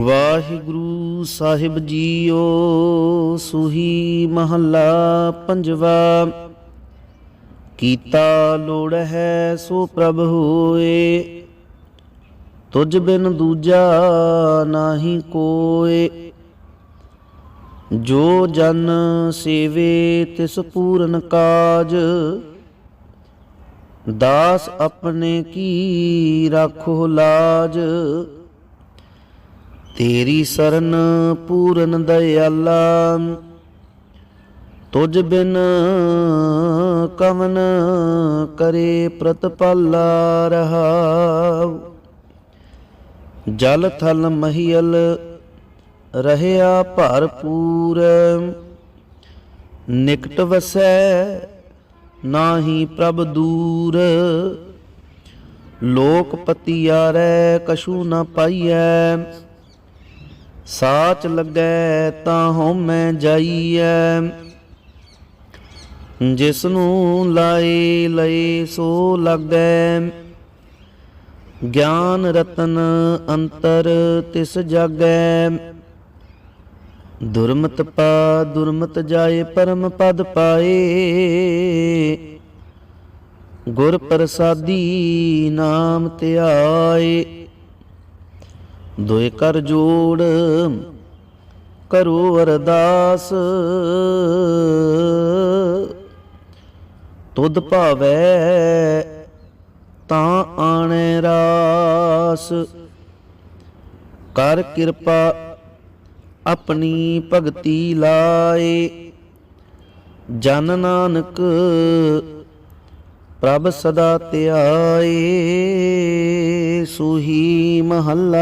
ਵਾਹਿਗੁਰੂ ਸਾਹਿਬ JIO, Suhi ਮਹੱਲਾ ਪੰਜਵਾ। ਕੀਤਾ ਲੋੜ ਹੈ ਸੋ ਪ੍ਰਭ ਹੋਏ, ਤੁਝ ਬਿਨ ਦੂਜਾ ਨਾਹੀ ਕੋਏ। ਜੋ ਜਨ ਸੇਵੇ ਤਿਸ ਪੂਰਨ ਕਾਜ, ਦਾਸ ਆਪਣੇ ਕੀ ਰਾਖੋ ਲਾਜ। ਤੇਰੀ ਸਰਨ ਪੂਰਨ ਦਇਆਲਾ, ਤੁਝ ਬਿਨ ਕਵਨ ਕਰੇ ਪ੍ਰਤਪਾਲਾ ਰਹਾਉ। ਜਲ ਥਲ ਮਹੀਲ ਰਹਿਆ ਭਰਪੂਰ, ਨਿਕਟ ਵਸੈ ਨਾਹੀ ਪ੍ਰਭ ਦੂਰ। ਲੋਕ ਪਤੀਆਰੈ ਕਛੂ ਨ ਪਾਈਐ ਸਾਚ ਲੱਗੈ ਤਾਂ ਹਉਮੈ ਜਾਈਐ। ਜਿਸ ਨੂੰ ਲਾਏ ਲਏ ਸੋ ਲੱਗੈ। ਗਿਆਨ ਰਤਨ ਅੰਤਰ ਤਿਸ ਜਾਗੈ। ਦੁਰਮਤ ਪਾ ਦੁਰਮਤ ਜਾਏ, ਪਰਮ ਪਦ ਪਾਏ। ਗੁਰ ਪ੍ਰਸਾਦੀ ਨਾਮ ਧਿਆਏ। ਦੋਇ ਕਰ ਜੋੜ, ਕਰੋ ਅਰਦਾਸ। ਤੁਧ ਭਾਵੈ ਤਾਂ ਆਣੈ ਰਾਸ। ਕਰ ਕਿਰਪਾ ਆਪਣੀ ਭਗਤੀ ਲਾਏ। ਜਨ ਨਾਨਕ ਪ੍ਰਭ ਸਦਾ ਧਿਆਏ, ਸੁਹੀ ਮਹੱਲਾ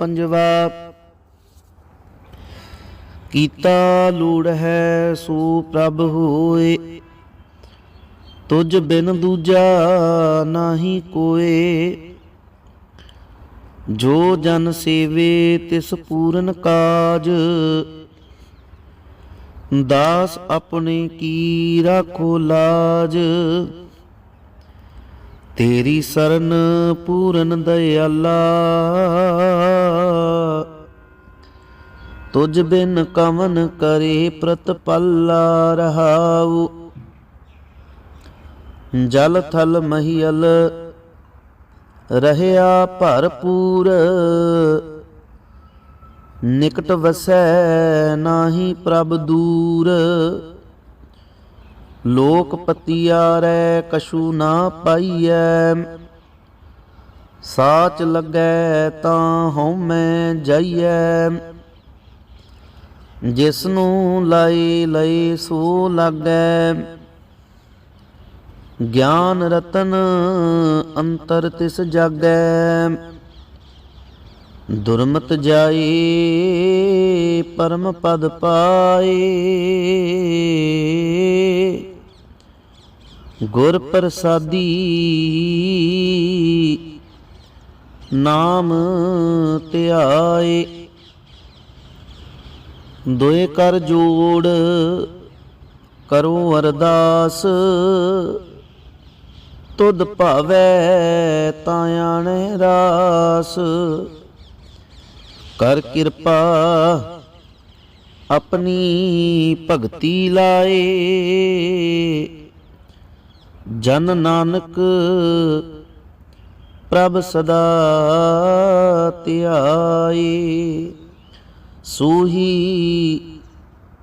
ਪੰਜਵਾ। ਕੀਤਾ ਲੋੜ ਹੈ ਸੋ ਪ੍ਰਭ ਹੋਏ, ਤੁਝ ਬਿਨ ਦੂਜਾ ਨਾਹੀ ਕੋਏ। ਜੋ ਜਨ ਸੇਵੇ ਤਿਸ ਪੂਰਨ ਕਾਜ ਦਾਸ ਆਪਣੇ ਕੀ ਰਾਖੋ ਲਾਜ? ਤੇਰੀ ਸਰਨ ਪੂਰਨ ਦਇਆਲਾ। ਤੁਝ ਬਿਨ ਕਵਨ ਕਰੇ ਪ੍ਰਤਪੱਲਾ ਰਹਾਉ। ਜਲ ਥਲ ਮਹੀਲ, ਰਹਿਆ ਭਰਪੂਰ। ਨਿਕਟ ਵਸੈ ਨਾਹੀ ਪ੍ਰਭ ਦੂਰ। ਲੋਕ ਪਤੀਆਰੈ ਕਛੂ ਨਾ ਪਾਈਐ। ਸਾਚ ਲੱਗੈ ਤਾਂ ਹਉਮੈ ਜਾਈਐ। ਜਿਸ ਨੂੰ ਲਾਈ ਲਈ ਸੋ ਲੱਗੈ। ਗਿਆਨ ਰਤਨ ਅੰਤਰ ਤਿਸ ਜਾਗੈ। ਦੁਰਮਤ ਜਾਏ ਪਰਮ ਪਦ ਪਾਏ ਗੁਰ ਪ੍ਰਸਾਦੀ, ਨਾਮ ਧਿਆਏ। ਦੋਏ ਕਰ ਜੋੜ, ਕਰੋ ਅਰਦਾਸ। ਤੁਧ ਭਾਵੈ ਤਾਂ ਆਣੇ ਰਾਸ। ਕਰ ਕਿਰਪਾ, ਆਪਣੀ ਭਗਤੀ ਲਾਏ। ਜਨ ਨਾਨਕ ਪ੍ਰਭ ਸਦਾ ਧਿਆਏ। ਸੂਹੀ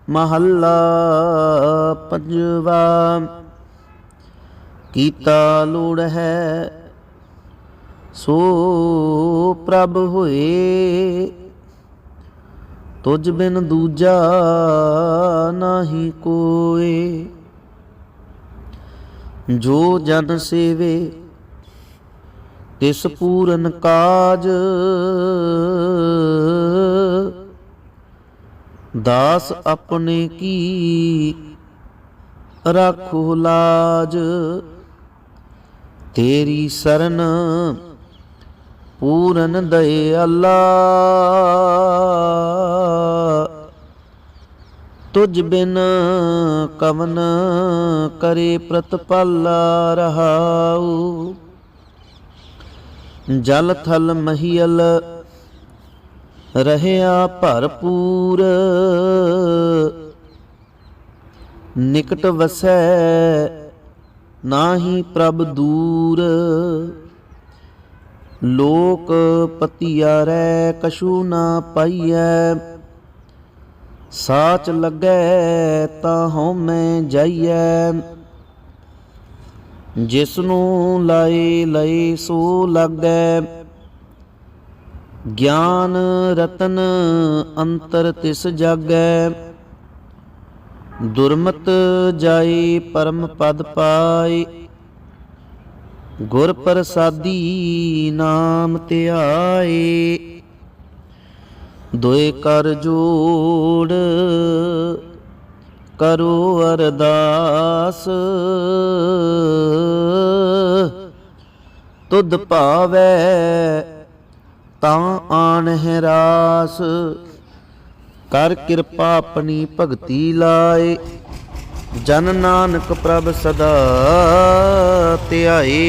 ਮਹੱਲਾ ਪੰਜਵਾ, ਕੀਤਾ ਲੋੜ ਹੈ, ਸੋ ਪ੍ਰਭ ਹੋਏ। ਤੁਝ ਬਿਨ ਦੂਜਾ ਨਾਹੀ ਕੋਏ। ਜੋ ਜਨ ਸੇਵੇ, ਤਿਸ ਪੂਰਨ ਕਾਜ। ਦਾਸ ਆਪਣੇ ਕੀ ਰਾਖੋ ਲਾਜ। ਤੇਰੀ ਸਰਨ ਪੂਰਨ ਦਇਆਲਾ ਤੁਝ ਬਿਨ ਕਵਨ ਕਰੇ ਪ੍ਰਤਪਾਲਾ ਰਹਾਉ। ਜਲ ਥਲ ਮਹੀਲ ਰਹਿਆ ਭਰਪੂਰ। ਨਿਕਟ ਵਸੈ ਨਾਹੀ ਪ੍ਰਭ ਦੂਰ। ਲੋਕ ਪਤੀਆਰੈ ਕਛੂ ਨਾ ਪਾਈਐ। ਸਾਚ ਲੱਗੈ ਤਾਂ ਹਉਮੈ ਜਾਈਐ। ਜਿਸ ਨੂੰ ਲਾਏ ਲਏ ਸੋ ਲੱਗੈ। ਗਿਆਨ ਰਤਨ ਅੰਤਰ ਤਿਸ ਜਾਗੈ। ਦੁਰਮਤ ਜਾਈ ਪਰਮ ਪਦ ਪਾਈ ਗੁਰ ਪ੍ਰਸਾਦੀ ਨਾਮ ਧਿਆਏ ਦੁਇ ਕਰ ਜੋੜ, ਕਰੋ ਅਰਦਾਸ। ਤੁਧ ਭਾਵੈ ਤਾਂ ਆਣ ਹੈ ਰਾਸ। ਕਰ ਕਿਰਪਾ ਆਪਣੀ ਭਗਤੀ ਲਾਏ। ਜਨ ਨਾਨਕ ਪ੍ਰਭ ਸਦਾ ਧਿਆਏ।